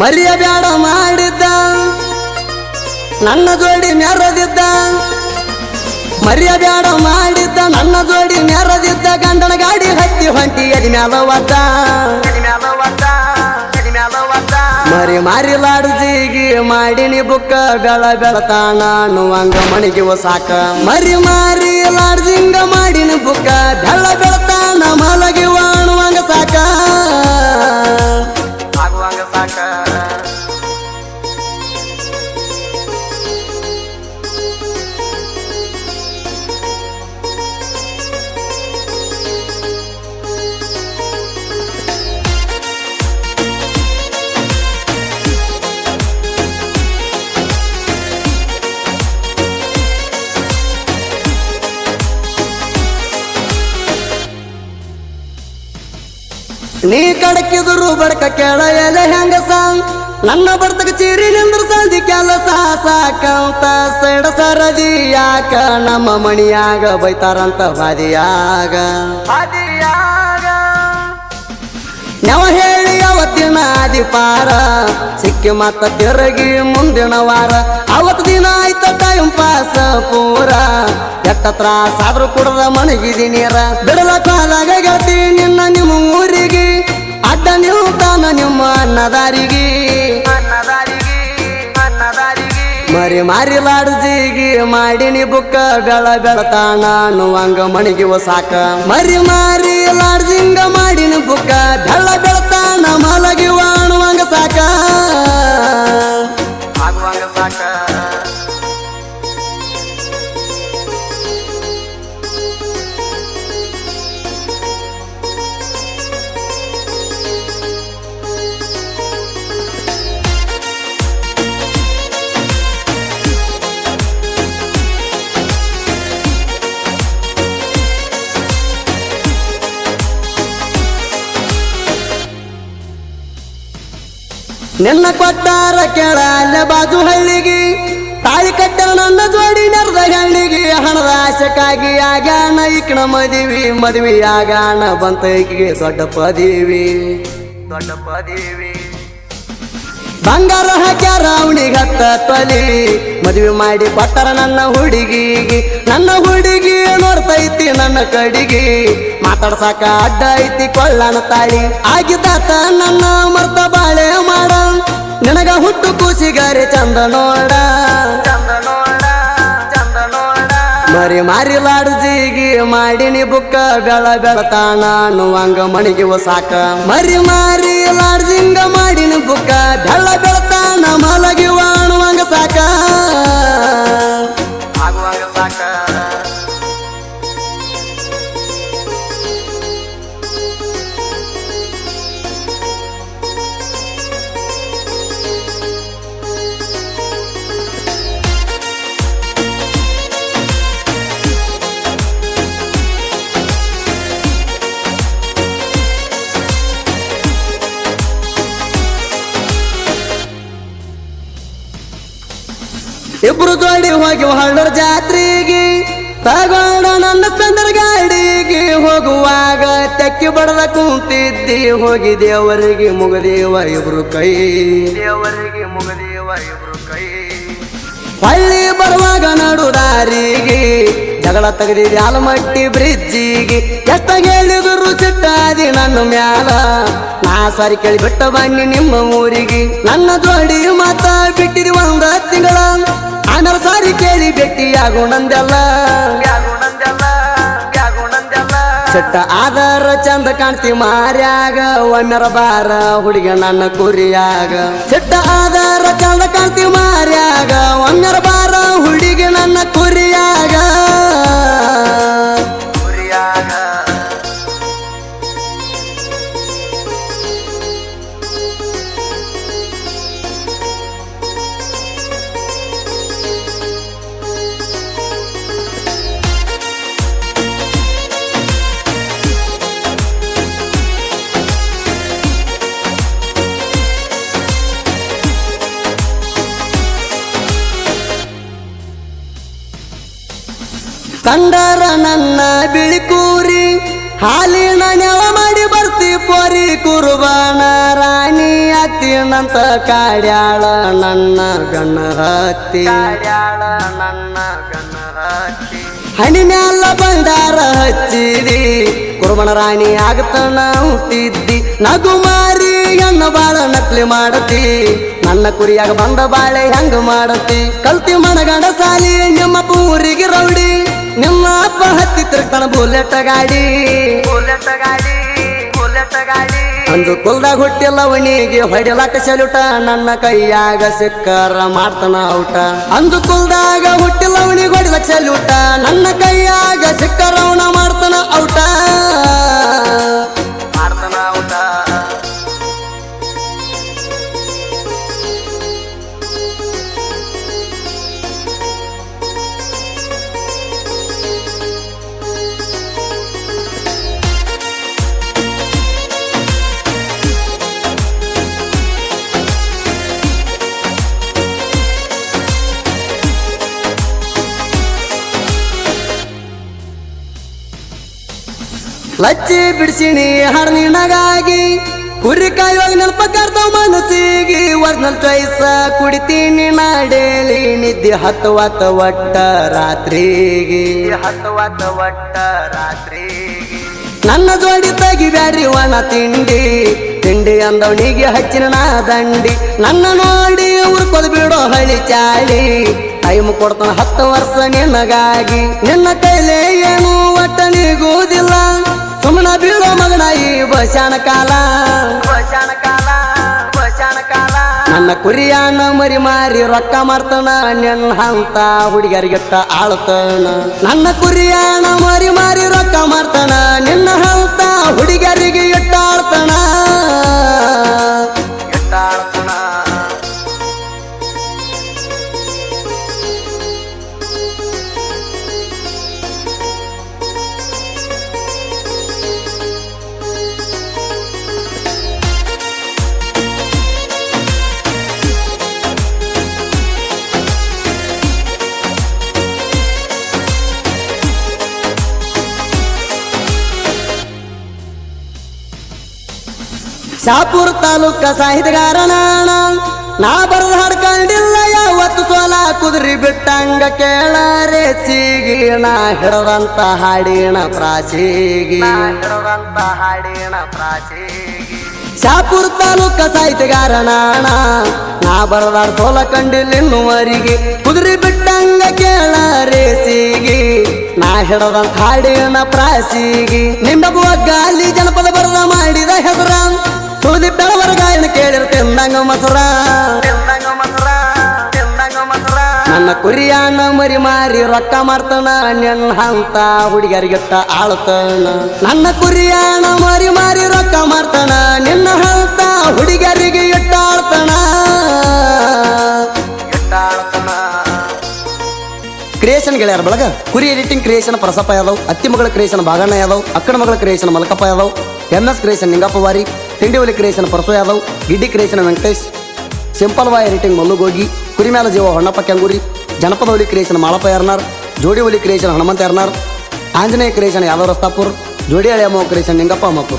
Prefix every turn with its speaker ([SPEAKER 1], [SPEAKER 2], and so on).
[SPEAKER 1] ಮರಿಯ ಬ್ಯಾಡ ಮಾಡಿದ್ದ. ನನ್ನ ಜೋಡಿ ನೆರದಿದ್ದ ಮರಿಯ ಬ್ಯಾಡ ಮಾಡಿದ್ದ. ನನ್ನ ಜೋಡಿ ನೆರದಿದ್ದ ಗಂಡನ ಗಾಡಿ ಹತ್ತಿ ಹೊಂಟಿ ಎದಿ ಮ್ಯಾಲ ಒದ್ದ. ಮರಿ ಮಾರಿ ಜೀಗಿ ಮಾಡಿನಿ ಬುಕ್ಕ ಬೆಳ ಬೆಳತಾನ ಅಂಗ ಮಣಿಗೆ ಸಾಕ ಮರಿ ಮಾರಿ ಲಾಡ್ಜಿಂಗ ಮಾಡಿನ ಬುಕ್ಕ ಬೆಳ ಬೆಳತಾನ ನೀ ಕಡಕಿದ್ರು ಬಡಕ ಕೇಳ ಎಲೆ ಹೆಂಗಸ? ನನ್ನ ಬರ್ತಕ ಚೀರಿ ನಿಂದ್ರ ಸಂಧಿ ಕೆಲಸ ಸಾಕಂತ ಸೆಡ ಸರದಿ ಯಾಕ? ನಮ್ಮ ಮಣಿಯಾಗ ಬೈತಾರಂತ ಬಾದಿಯಾಗ. ನವ ಹೇಳಿ ಅವತ್ತಿನ ಆದಿಪಾರ ಸಿಕ್ಕಿ ಮತ್ತ ತಿರುಗಿ ಮುಂದಿನ ವಾರ. ಅವತ್ ದಿನ ಆಯ್ತ ಟೈಮ್ ಪಾಸ್ ಪೂರ. ಎಟ್ಟ ತ್ರಾಸಾದ್ರೂ ಕುಡ್ದ ಮಣಗಿದಿ ನೀರ. ಬಿಡಲ ಕಾಲಾಗ ನಿನ್ನ ನಿಮ್ಮ ಊರಿಗೆ ಅಡ್ಡ ತಾನ ನಿಮ್ಮ ಅನ್ನದಾರಿಗೆ. ಮರಿ ಮಾರಿ ಲಾಡ್ಜಿಗಿ ಮಾಡಿನಿ ಬುಕ್ಕ ಬೆಳ ಬೆಳತಾನ ಅನ್ನುವಂಗ ಮಣಿಗೆ ಸಾಕ. ಮರಿ ಮಾರಿ ಲಾಡ್ಜಿಂಗ ಮಾಡಿನ ಬುಕ್ಕ ಬೆಳ ಬೆಳತಾನ ಮಲಗಿ ವಾಣುವಂಗ ಸಾಕ. ಸಾಕ. ನಿನ್ನ ಕೊತ್ತಾರ ಕೇಳ ಅಲ್ಲ ಬಾಜು ಹಳ್ಳಿಗೆ. ತಾಳಿ ಕಟ್ಟ ನನ್ನ ಜೋಡಿ ನರ್ದ ಹಳ್ಳಿಗೆ. ಹಣದ ಆಸಕ್ಕಾಗಿ ಆಗಾಣ ಈಕಣ ಮದಿವಿ ಮದುವೆ ಆಗಾಣ ಬಂತ ಈಕಿಗೆ ದೊಡ್ಡ ಪದೀವಿ. ದೊಡ್ಡ ಪದೀವಿ. ಬಂಗಾರ ಹಾಕ್ಯಾರ ಅವನಿಗೆ ಹತ್ತ ತೊಲಿ. ಮದುವೆ ಮಾಡಿ ಕೊಟ್ಟರ ನನ್ನ ಹುಡುಗಿಗೆ. ನನ್ನ ಹುಡುಗಿ ನೋಡ್ತೈತಿ ನನ್ನ ಕಡಿಗೆ. ಮಾತಾಡ್ಸಾಕ ಅಡ್ಡ ಐತಿ ಕೊಳ್ಳನ ತಾಳಿ. ಆಗಿದ್ದಾತ ನನ್ನ ಮರ್ತ ಬಾಳೆ ಮಾಡ. ನಿನಗ ಹುಟ್ಟು ಕೂಸಿಗಾರೆ ಚಂದ ನೋಡ. ಮರಿ ಮಾರಿ ಲಾಡ್ಜಿಗಿ ಮಾಡಿನಿ ಬುಕ್ಕ ಬೆಳ ಬೆಳತಾನ. ಅನ್ನುವಂಗ ಮಣಿಗೆ ಸಾಕ ಮರಿ ಮಾರಿ ಲಾಡ್ಜಿಂಗ ಮಾಡಿನಿ ಬುಕ್ಕ ಇಬ್ರು ಜೋಡಿ ಹೋಗಿ ಹೊಳ್ಳ ಜಾತ್ರೆಗೆ. ತಗೊಂಡ ನನ್ನ ಸ್ಪೆಂದರ್ ಗಾಡಿಗೆ ಹೋಗುವಾಗ ತೆಕ್ಕಿ ಬಡದ ಕುಂತಿದ್ದಿ. ಹೋಗಿ ದೇವರಿಗೆ ಮುಗದೇವ ಇಬ್ರು ಕೈ. ದೇವರಿಗೆ ಮುಗದೇವ ಇಬ್ರು ಕೈ. ಹಳ್ಳಿ ಬರುವಾಗ ನಡು ದಾರಿಗೆ, ಜಗಳ ತೆಗೆದಿದೆ ಆಲಮಟ್ಟಿ ಬ್ರಿಜ್ಜಿಗೆ. ಎಷ್ಟ ಹೇಳಿದ್ರು ಸಿಟ್ಟಾದಿ ನನ್ನ ಮ್ಯಾಲ. ನಾ ಸಾರಿ ಕೇಳಿ ಬಿಟ್ಟ ಬನ್ನಿ ನಿಮ್ಮ ಊರಿಗೆ. ನನ್ನ ಜೋಡಿ ಮಾತಾ ಬಿಟ್ಟಿದ್ವಿ ಒಂದ ತಿಂಗಳ. ಆಮೇಲೆ ಸಾರಿ ಕೇಳಿ ಭೇಟಿಯಾಗೋಣಂದೆಲ್ಲ ಚಟ್ಟ ಆಧಾರ ಚಂದ ಕಾಣ್ತಿ ಮಾರ್ಯಾಗ, ಒಮ್ಮೆರ ಬಾರ ಹುಡುಗ ನನ್ನ ಕುರಿಯಾಗ. ಚಟ್ಟ ಆಧಾರ ಚಂದ ಕಾಣ್ತಿ ಮಾರ್ಯಾಗ, ಒಮ್ಮರ ಬಾರ ಹುಡುಗಿ ನನ್ನ ಕುರಿಯಾಗ. ಕಂಡರ ನನ್ನ ಬಿಳಿಕೂರಿ ಹಾಲಿನ ನೆಲ ಮಾಡಿ ಬರ್ತಿ ಪೋರಿ ಕುರುಬಾನ ರಾಣಿ ಅತ್ತಿನಂತ ಕಾಡ್ಯಾಳ ನನ್ನ ಗಣ್ಣ ಹತ್ತಿ ನನ್ನ ಗಣ್ಣ ಹತ್ತಿ ಹಣಿ ಮ್ಯಾಲ ಬಂಡಾರ ಹಚ್ಚಿದಿ ಕುರುಬನ ರಾಣಿ ಆಗತನ ಹುಟ್ಟಿದ್ದಿ. ನಗು ಮಾರಿ ಹೆಣ್ಣು ಬಾಳ ನಕ್ಲಿ ಮಾಡತಿ ನನ್ನ ಕುರಿಯಾಗ ಬಂದ ಬಾಳೆ ಹೆಂಗ ಮಾಡತಿ. ಕಲ್ತಿ ಮನಗಂಡ ಸಾಲಿ ನಿಮ್ಮ ಪೂರಿಗೆ ರೌಡಿ. ನಿಮ್ಮ ಅಪ್ಪ ಹತ್ತಿತ್ರ ತಿರುಗ್ತಾನ ಬುಲೆಟ್ ಗಾಡಿ. ಬುಲೆಟ್ ಗಾಡಿ ಬುಲೆಟ್ ಗಾಡಿ. ಅಂದು ಕುಲ್ದಾಗ ಹುಟ್ಟಿಲ್ಲ ಅವನಿಗೆ ಹೊಡಿಲಾಕ ಸೆಲ್ಯೂಟ ನನ್ನ ಕೈಯಾಗ ಸಿಕ್ಕರ ಮಾಡ್ತಾನ ಔಟ ಅಂದು ಕುಲ್ದಾಗ ಹುಟ್ಟಿಲ್ಲ ಅವನಿಗೆ ಹೊಡಿಲಕ್ಕ ಸೆಲುಟ ನನ್ನ ಕೈಯಾಗ ಸಿಕ್ಕಾರ ಅವನ ಮಾಡ್ತಾನ ಔಟ ಲಚ್ಚಿ ಬಿಡಿಸಿಣಿ ಹಣ್ಣಿನಗಾಗಿ ಕುರಿ ಕಾಯುವಾಗ ನೆನಪ ಕರ್ತಾವ ಮನಸ್ಸಿಗೆ ಒರ್ನಲ್ ಚಾಯ್ಸ ಕುಡಿತೀನಿ ನಾಡೇಲಿ. ನಿದ್ದೆ ಹತ್ತುವತ್ತ ಒಟ್ಟ ರಾತ್ರಿಗೆ. ಹತ್ತುವತ್ತ ಒಟ್ಟ ರಾತ್ರಿಗೆ. ನನ್ನ ಜೋಡಿ ತೆಗಿಬ್ಯಾಡ್ರಿ ಒಣ ತಿಂಡಿ. ತಿಂಡಿ ಅಂದವನಿಗೆ ಹಚ್ಚಿನ ನಾ ದಂಡಿ. ನನ್ನ ನೋಡಿ ಉರ್ಕೊದ್ ಬಿಡೋ ಹಳಿ ಚಾಳಿ. ಟೈಮ್ ಕೊಡ್ತಾನ ಹತ್ತು ವರ್ಷ ನಿನಗಾಗಿ. ನಿನ್ನ ಕೈಲೇ ಏನು ಒಟ್ಟ ನಿಗೋದಿಲ್ಲ ಸುಮ್ಮನ ಬೀಳೋ ಮಗನ ಈ ಬಶಾನ ಕಾಲ. ಬಸಾನ ಕಾಲ ಬಸಾನ ಕಾಲ ನನ್ನ ಕುರಿಯಾನ ಮರಿ ಮಾರಿ ರೊಕ್ಕ ಮಾಡ್ತಾನ ನಿನ್ನ ಹಂತ ಹುಡುಗರಿಗೆಟ್ಟ ಆಳ್ತಾನ. ನನ್ನ ಕುರಿಯಾನ ಮರಿ ಮಾರಿ ರೊಕ್ಕ ಮಾಡ್ತಾನ ನಿನ್ನ ಹಂತ ಹುಡುಗರಿಗೆ ಇಟ್ಟ ಆಳ್ತಾನ ಶಾಪುರ್ ತಾಲೂಕ ಸಾಹಿತ್ಯಗಾರ ನಾಣ. ನಾ ಬರೆದ ಹಾಡ್ಕೊಂಡಿಲ್ಲ ಯಾವತ್ತು ಸೋಲ ಕುದುರಿ ಬಿಟ್ಟಂಗ ಕೇಳರೆ. ಸಿಗಿ ನಾ ಹಿಡದಂತ ಹಾಡಿನ ಪ್ರಾಸಿಗಿ ಹಿಡದಂತ ಹಾಡಿನ ಪ್ರಾಸಿಗಿ ಶಾಪುರ್ ತಾಲೂಕ ಸಾಹಿತ್ಯಗಾರ ನಾ ಬರದಾಡ ಸೋಲ ಕಂಡಿಲ್ಲ ಇನ್ನುವರಿಗೆ ಕುದುರಿ ಬಿಟ್ಟಂಗ ಕೇಳಾರೆ. ಸಿಗಿ ನಾ ಹಿಡದಂತ ಹಾಡಿನ ಪ್ರಾಸಿಗಿ ನಿಂಬಗುವ ಗಾಲಿ ಜನಪದ ಬರದ ಮಾಡಿದ ಹೆಸರ. ಸುದಿ ಬೆಳವರ ಗಾಯನ ಕೇಳಿರ ತಿಂದಂಗ ಮಸರ ನನ್ನ ಕುರಿಯಾನ ಮರಿ ಮಾರಿ ರೊಕ್ಕ ಮಾಡ್ತಾನ ನಿನ್ನ ಹಂತ ಹುಡುಗರಿಗೆಟ್ಟ ಆಳ್ತಾನ ನನ್ನ ಕುರಿಯಾನ ಮರಿ ಮಾರಿ ರೊಕ್ಕ ಮಾಡ್ತಾನ ನಿನ್ನ ಹಂತ ಹುಡುಗರಿಗೆ ಎಟ್ಟ ಆಳ್ತಾನ ಎಟ್ಟ ಆಳ್ತಾನ ಕ್ರಿಯೇಷನ್ ಗೆಳೆಯರ ಬಳಗ ಕುರಿ ಎಡಿಟಿಂಗ್ ಕ್ರಿಯೇಷನ್ ಪ್ರಸಪ್ಪ ಯಾದವ್ ಅತ್ತಿ ಮಗಳ ಕ್ರಿಯೇಷನ್ ಭಾಗಣ್ಣ ಯಾದವ್ ಅಕ್ಕನ ಮಗಳ creation Malakappa Yadav M S creation Ningappa ವಾರಿ ತಿಂಡಿವಲಿ ಕ್ರಿಯೇಷನ್ ಪರಸು ಯಾದವ್, ಗಿಡ್ಡಿ creation Venkatesh, simple Y editing ಮಲ್ಲುಗೋಗಿ ಕುರಿಮ್ಯಾಲ ಜೀವ ಹೊನ್ನಪ್ಪ ಕೆಂಗೂರಿ, ಜನಪದ ಒಲಿ ಕ್ರಿಯೇಷನ್ ಮಾಳಪ್ಪ ಯಾರ್ನಾರ್ ಜೋಡಿ ಒಲಿ ಕ್ರಿಯೇಷನ್ ಹನುಮಂತ ಯಾರ್ನಾರ್ ಆಂಜನೇಯ ಕ್ರಿಯೇಷನ್ ಯಾದವ್ ರಸ್ತಾಪುರ್, ಜೋಡಿ ಹಳೆಯಮ್ಮ ಕ್ರಿಯೇಷನ್ ನಿಂಗಪ್ಪ ಅಮ್ಮಪುರ್.